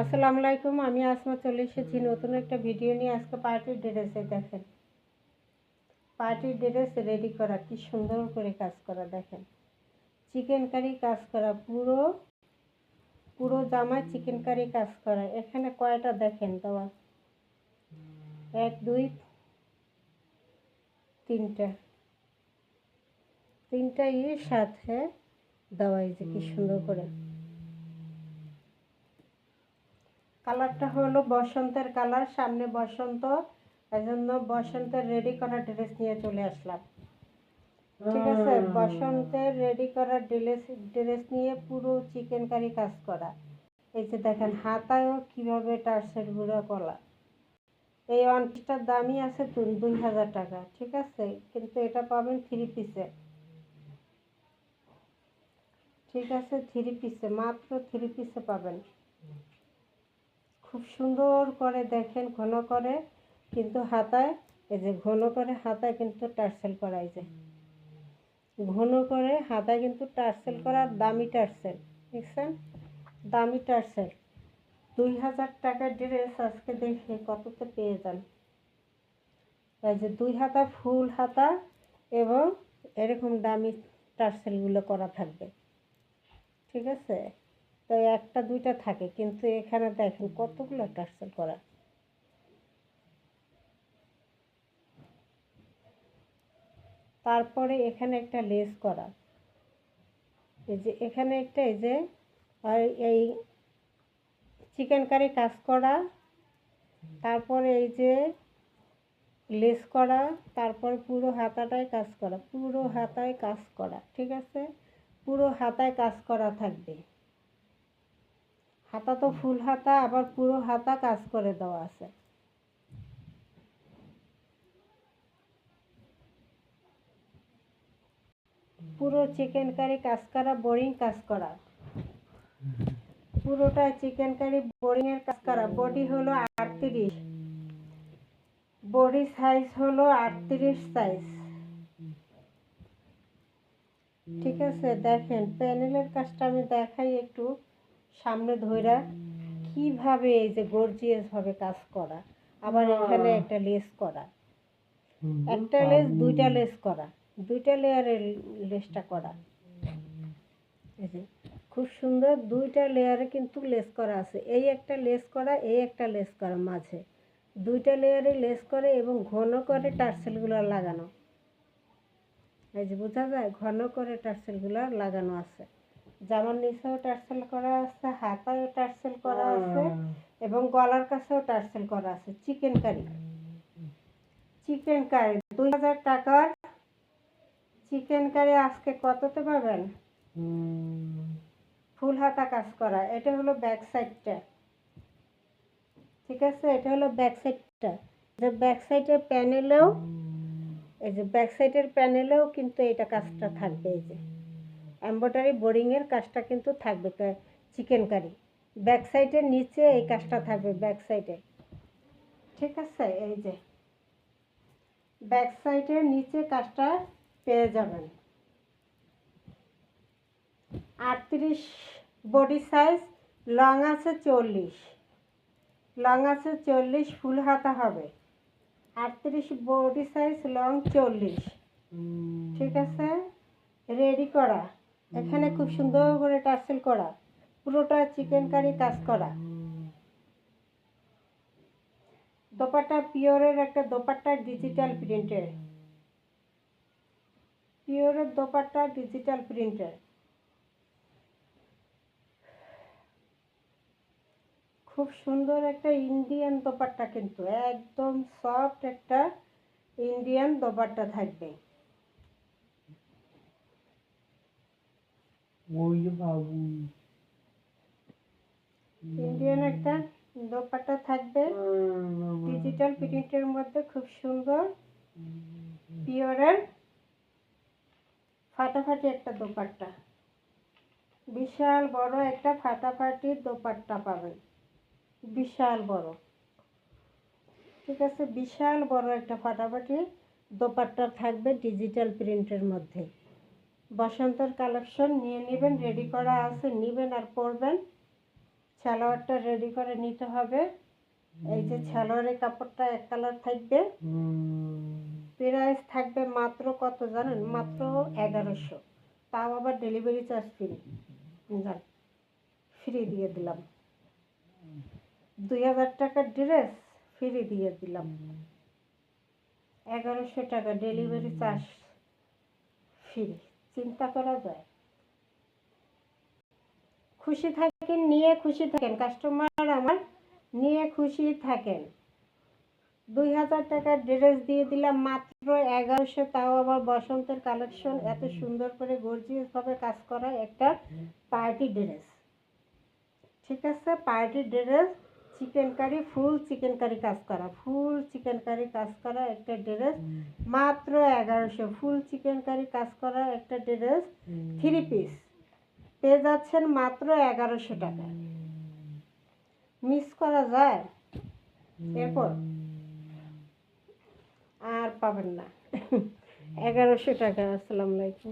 আসসালামু আলাইকুম আমি আসমা চলে এসেছি নতুন একটা ভিডিও নিয়ে। আজকে পার্টির ড্রেসে দেখেন। পার্টির ড্রেস রেডি করা, কি সুন্দর করে কাজ করা দেখেন। চিকেন কারি কাজ করা, পুরো পুরো জামায় চিকেন কারি কাজ করা। এখানে কয়টা দেখেন দেওয়া? এক, দুই, তিনটা। তিনটা ইয়ের সাথে দেওয়া যে কি সুন্দর করে। কালারটা হলো বসন্তের কালার সামনে বসন্ত। এজন্য বসন্তের রেডি করা ড্রেস নিয়ে চলে আসলাম। ঠিক আছে? বসন্তের রেডি করা ড্রেস ড্রেস নিয়ে পুরো চিকেন কারি কাজ করা। এই যে দেখেন হাতায়ও কীভাবে টার্সের গুঁড়া কলা। এই ওয়ান পিসটার দামই আছে দু- দুই হাজার টাকা ঠিক আছে? কিন্তু এটা পাবেন থ্রি পিসে ঠিক আছে? থ্রি পিসে মাত্র থ্রি পিসে পাবেন। খুব সুন্দর করে দেখেন ঘন করে, কিন্তু হাতায়, এই যে ঘন করে হাতায় কিন্তু টার্সেল করা এই যে। ঘন করে হাতায় কিন্তু টার্সেল করার দামি টার্সেল, দেখছেন? দামি টার্সেল। দুই হাজার টাকার ড্রেস আজকে দেখে কততে পেয়ে যান। এই যে দুই হাতা, ফুল হাতা এবং এরকম দামি টার্সেলগুলো করা থাকবে। ঠিক আছে? তো একটা, দুইটা থাকে। কিন্তু এখানে দেখেন কতগুলো টার্সেল করা। তারপরে এখানে একটা লেস করা। এই যে এখানে একটা, এই যে এই চিকেন কারি কাজ করা। তারপরে এই যে লেস করা। তারপর পুরো হাতাটায় কাজ করা। পুরো হাতায় কাজ করা, ঠিক আছে? পুরো হাতায় কাজ করা থাকবে। হাতা তো ফুল হাতা, আবার পুরো হাতা কাজ করে দেওয়া আছে। পুরো চিকেন কারি কাজ করা বোরিং কাজ করা। পুরোটা চিকেন কারি বোরিং এর কাজ করা। বডি হলো আটত্রিশ। বডি সাইজ হলো আটত্রিশ সাইজ ঠিক আছে, দেখেন প্যানেলের কাজটা আমি দেখাই একটু। সামনে ধইরা কীভাবে এই যে গর্জিয়াস ভাবে কাজ করা আবার এখানে একটা লেস করা। একটা লেস দুইটা লেস করা। দুইটা লেয়ারের লেসটা করা। এই যে খুব সুন্দর দুইটা লেয়ারে কিন্তু লেস করা আছে। এই একটা লেস করা এই একটা লেস করা মাঝে। দুইটা লেয়ারে লেস করে এবং ঘন করে টার্সেলগুলো লাগানো। এই যে বোঝা যায়? ঘন করে টার্সেলগুলো লাগানো আছে। জামার নিচেও টার্সেল করা আছে হাতায়ও টার্সেল করা আছে এবং গলার কাছেও টার্সেল করা আছে চিকেন কারি। চিকেন কারি দুই হাজার টাকার চিকেন কারি আজকে কততে পাবেন? ফুল হাতা কাজ করা এটা হলো ব্যাক সাইডটা। ঠিক আছে? এটা হলো ব্যাক সাইডটা। যে ব্যাক সাইডের প্যানেলেও এই যে ব্যাক সাইডের প্যানেলেও কিন্তু এটা কাজটা থাকবে এই যে। এম্ব্রয়ডারি বোরিংয়ের কাজটা কিন্তু থাকবে চিকেন কারি ব্যাক সাইডের নিচে এই কাজটা থাকবে ব্যাক সাইডে ঠিক আছে এই যে। ব্যাক সাইডের নিচে কাজটা পেয়ে যাবেন। আটত্রিশ বডি সাইজ লং আছে চল্লিশ। লং আছে চল্লিশ ফুল হাতা হবে। আটত্রিশ বডি সাইজ লং চল্লিশ। ঠিক আছে? রেডি করা। এখানে খুব সুন্দর করে টার্সেল করা। পুরোটা চিকেন কারি কাজ করা। দোপাট্টা পিওরের একটা দোপাট্টা ডিজিটাল প্রিন্টের পিওরের দোপাট্টা ডিজিটাল প্রিন্টের খুব সুন্দর একটা ইন্ডিয়ান দোপাট্টা কিন্তু। একদম সফট একটা ইন্ডিয়ান দোপাট্টা থাকবে। ইন্ডিয়ান একটা দোপাট্টা থাকবে। ডিজিটাল প্রিন্টের মধ্যে খুব সুন্দর পিওরের ফাটাফাটি একটা দোপাট্টা। বিশাল বড় একটা ফাটাফাটি দোপাট্টা পাবেন। বিশাল বড়। ঠিক আছে বিশাল বড় একটা ফাটাফাটি দোপাট্টা থাকবে ডিজিটাল প্রিন্টের মধ্যে। বসন্তের কালেকশন, নিয়ে নেবেন রেডি করা আছে, নেবেন আর পরবেন। সালোয়ারটা রেডি করে নিতে হবে। এই যে সালোয়ারের কাপড়টা এক কালার থাকবে। প্রাইস থাকবে মাত্র কত জানেন? মাত্র এগারোশো। তাও আবার ডেলিভারি চার্জ ফ্রি যান ফ্রি দিয়ে দিলাম। দুই হাজার টাকার ড্রেস ফ্রি দিয়ে দিলাম। এগারোশো টাকা ডেলিভারি চার্জ ফ্রি চিন্তা করা যায়। খুশি থাকেন, নিয়ে খুশি থাকেন। কাস্টমার আমার, নিয়ে খুশি থাকেন। দুই হাজার টাকার ড্রেস দিয়ে দিলাম মাত্র এগারোশো, তাও আবার বসন্তের কালেকশন। এত সুন্দর করে গর্জিয়াস ভাবে কাজ করা একটা পার্টি ড্রেস। ঠিক আছে, party dress chicken curry, full chicken curry কাজ করা। ফুল চিকেন কারি কাজ করা একটা ড্রেস। মাত্র এগারোশো। ফুল চিকেন কারি কাজ করা একটা ড্রেস। থ্রি পিস পেয়ে যাচ্ছেন মাত্র এগারোশো টাকা। মিস করা যায়? এরপর? আর পাবেন না। এগারোশো টাকা, আসসালামু আলাইকুম।